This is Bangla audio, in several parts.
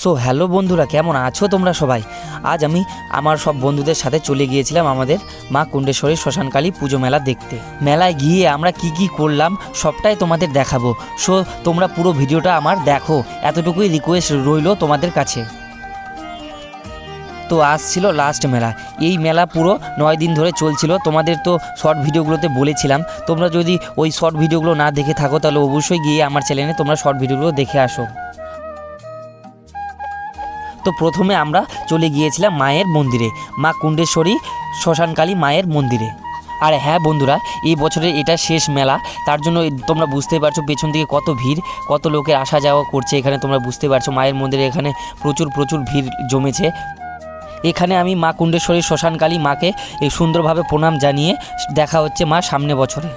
সো হ্যালো বন্ধুরা, কেমন আছো তোমরা সবাই? আজ আমি আমার সব বন্ধুদের সাথে চলে গিয়েছিলাম আমাদের মা কুণ্ডেশ্বরী শ্মশানকালী পুজো মেলা দেখতে। মেলায় গিয়ে আমরা কি কি করলাম সবটাই তোমাদের দেখাবো। সো তোমরা পুরো ভিডিওটা আমার দেখো। এতটুকুই রিকোয়েস্ট রইল তোমাদের কাছে। তো আজ ছিল লাস্ট মেলা। এই মেলা পুরো নয় দিন ধরে চলছিল। তোমাদের তো শর্ট ভিডিওগুলোতে বলেছিলাম। তোমরা যদি ওই শর্ট ভিডিওগুলো না দেখে থাকো তাহলে অবশ্যই গিয়ে আমার চ্যানেলে তোমরা শর্ট ভিডিওগুলো দেখে আসো। তো প্রথমে আমরা চলে গিয়েছিলাম মায়ের মন্দিরে, মা কুণ্ডেশ্বরী শ্মশানকালী মায়ের মন্দিরে। আর হ্যাঁ বন্ধুরা, এই বছরের এটা শেষ মেলা, তার জন্য তোমরা বুঝতে পারছ পেছন দিকে কত ভিড়, কত লোকের আসা যাওয়া করছে এখানে তোমরা বুঝতে পারছ মায়ের মন্দিরে এখানে প্রচুর প্রচুর ভিড় জমেছে। এখানে আমি মা কুণ্ডেশ্বরী শ্মশানকালী মাকে এই সুন্দরভাবে প্রণাম জানিয়ে দেখা হচ্ছে মা সামনে বছরে।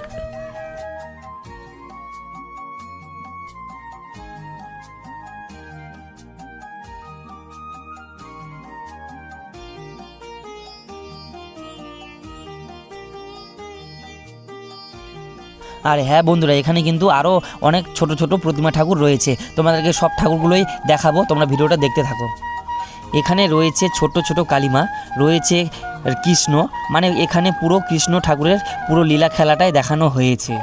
আর হ্যাঁ বন্ধুরা, এখানে কিন্তু আরও অনেক ছোট ছোট প্রতিমা ঠাকুর রয়েছে। তোমাদেরকে সব ঠাকুরগুলোই দেখাবো, তোমরা ভিডিওটা দেখতে থাকো। এখানে রয়েছে ছোট ছোট কালিমা, রয়েছে কৃষ্ণ মানে এখানে পুরো কৃষ্ণ ঠাকুরের পুরো লীলা খেলাটাই দেখানো হয়েছে।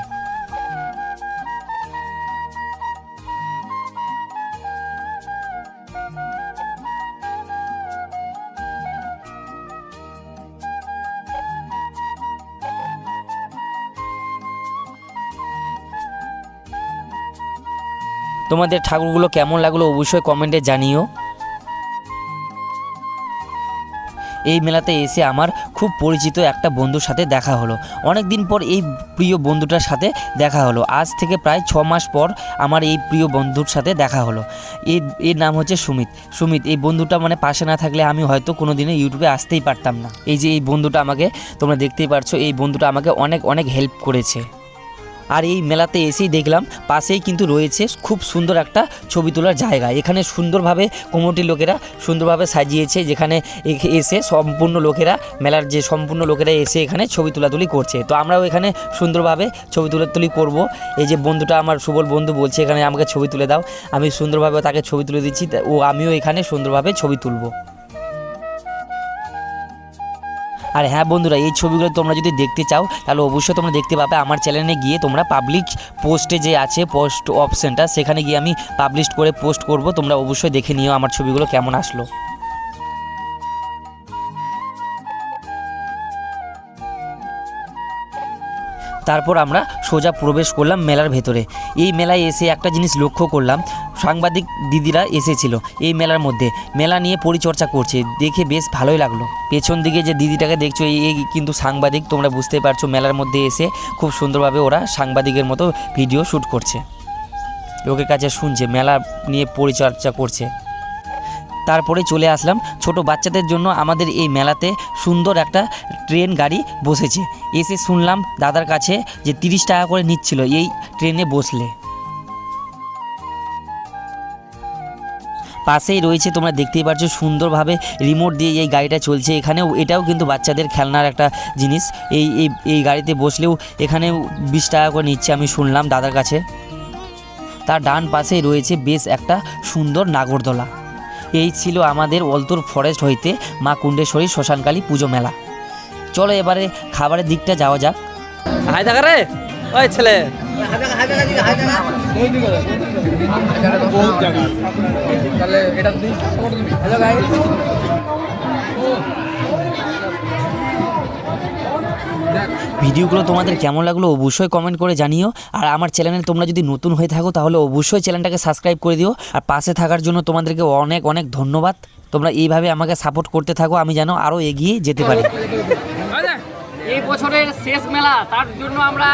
তোমাদের ঠাকুরগুলো কেমন লাগল অবশ্যই কমেন্টে জানিও। এই মেলাতে এসে আমার খুব পরিচিত একটা বন্ধুর সাথে দেখা হলো। অনেক দিন পর এই প্রিয় বন্ধুটার সাথে দেখা হলো। আজ থেকে প্রায় ছ মাস পর আমার এই প্রিয় বন্ধুর সাথে দেখা হলো। এর এর নাম হচ্ছে সুমিত। সুমিত, এই বন্ধুটা মানে পাশে না থাকলে আমি হয়তো কোনো দিনে ইউটিউবে আসতেই পারতাম না। এই যে এই বন্ধুটা আমাকে তোমরা দেখতেই পারছ, এই বন্ধুটা আমাকে অনেক অনেক হেল্প করেছে। আর এই মেলাতে এসেই দেখলাম পাশেই কিন্তু রয়েছে খুব সুন্দর একটা ছবি তোলার জায়গা। এখানে সুন্দরভাবে কমিটির লোকেরা সুন্দরভাবে সাজিয়েছে, যেখানে এসে সম্পূর্ণ লোকেরা, মেলার যে সম্পূর্ণ লোকেরা এসে এখানে ছবি তোলাতুলি করছে। তো আমরাও এখানে সুন্দরভাবে ছবি তোলাতুলি করব। এই যে বন্ধুটা আমার সুবল বন্ধু বলছে, এখানে আমাকে ছবি তুলে দাও। আমি সুন্দরভাবে তাকে ছবি তুলে দিচ্ছি ও আমিও এখানে সুন্দরভাবে ছবি তুলবো। আর হ্যাঁ বন্ধুরা, এই ছবিগুলো তোমরা যদি দেখতে চাও, তাহলে অবশ্যই তোমরা দেখতে পাবে। আমার চ্যানেলে গিয়ে তোমরা পাবলিক পোস্টে যে আছে পোস্ট অপশনটা সেখানে গিয়ে আমি পাবলিশ করে পোস্ট করব। তোমরা অবশ্যই দেখে নিও আমার ছবিগুলো কেমন আসলো। তারপর আমরা সোজা প্রবেশ করলাম মেলার ভেতরে। এই মেলায় এসে একটা জিনিস লক্ষ্য করলাম সাংবাদিক দিদিরা এসেছিল এই মেলার মধ্যে। মেলা নিয়ে পরিচর্যা করছে। দেখে বেশ ভালোই লাগল। পেছন দিকে যে দিদিটাকে দেখছ, এই কিন্তু সাংবাদিক, তোমরা বুঝতে পারছ মেলার মধ্যে এসে খুব সুন্দরভাবে ওরা সাংবাদিকের মতো ভিডিও শ্যুট করছে। লোকের কাছে শুনছে, মেলা নিয়ে পরিচর্যা করছে। তারপরে চলে আসলাম ছোট বাচ্চাদের জন্য আমাদের এই মেলাতে সুন্দর একটা ট্রেন গাড়ি বসেছে। এসে শুনলাম দাদার কাছে যে তিরিশ টাকা করে নিচ্ছিল এই ট্রেনে বসলে। পাশেই রয়েছে, তোমরা দেখতেই পাচ্ছ সুন্দরভাবে রিমোট দিয়ে এই গাড়িটা চলছে। এখানেও, এটাও কিন্তু বাচ্চাদের খেলনার একটা জিনিস। এই এই গাড়িতে বসলেও এখানে বিশ টাকা করে নিচ্ছে, আমি শুনলাম দাদার কাছে। তার ডান পাশেই রয়েছে বেশ একটা সুন্দর নাগরদোলা। এই ছিল আমাদের অলতর ফরেস্ট হইতে মা কুণ্ডেশ্বরী শ্মশানকালী পুজো মেলা। চলো এবারে খাবারের দিকটা যাওয়া যাক। হাই দেখা রে। ওই ছেলে। ভিডিওগুলো তোমাদের কেমন লাগল অবশ্যই কমেন্ট করে জানিও। আর আমার চ্যানেলে তোমরা যদি নতুন হয়ে থাকো, তাহলে অবশ্যই চ্যানেলটাকে সাবস্ক্রাইব করে দিও। আর পাশে থাকার জন্য তোমাদেরকে অনেক অনেক ধন্যবাদ। তোমরা এইভাবে আমাকে সাপোর্ট করতে থাকো, আমি যেন আরও এগিয়ে যেতে পারি। এই বছরের শেষ মেলা, তার জন্য আমরা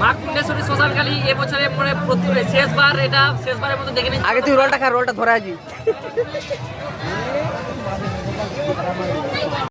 মা কুণ্ডেশ্বরী শ্মশানকালী এই এবছরে পরে প্রতি শেষবার এটা, শেষবারের মতো দেখে আগে তুই রোলটা খা রোলটা ধরে আছি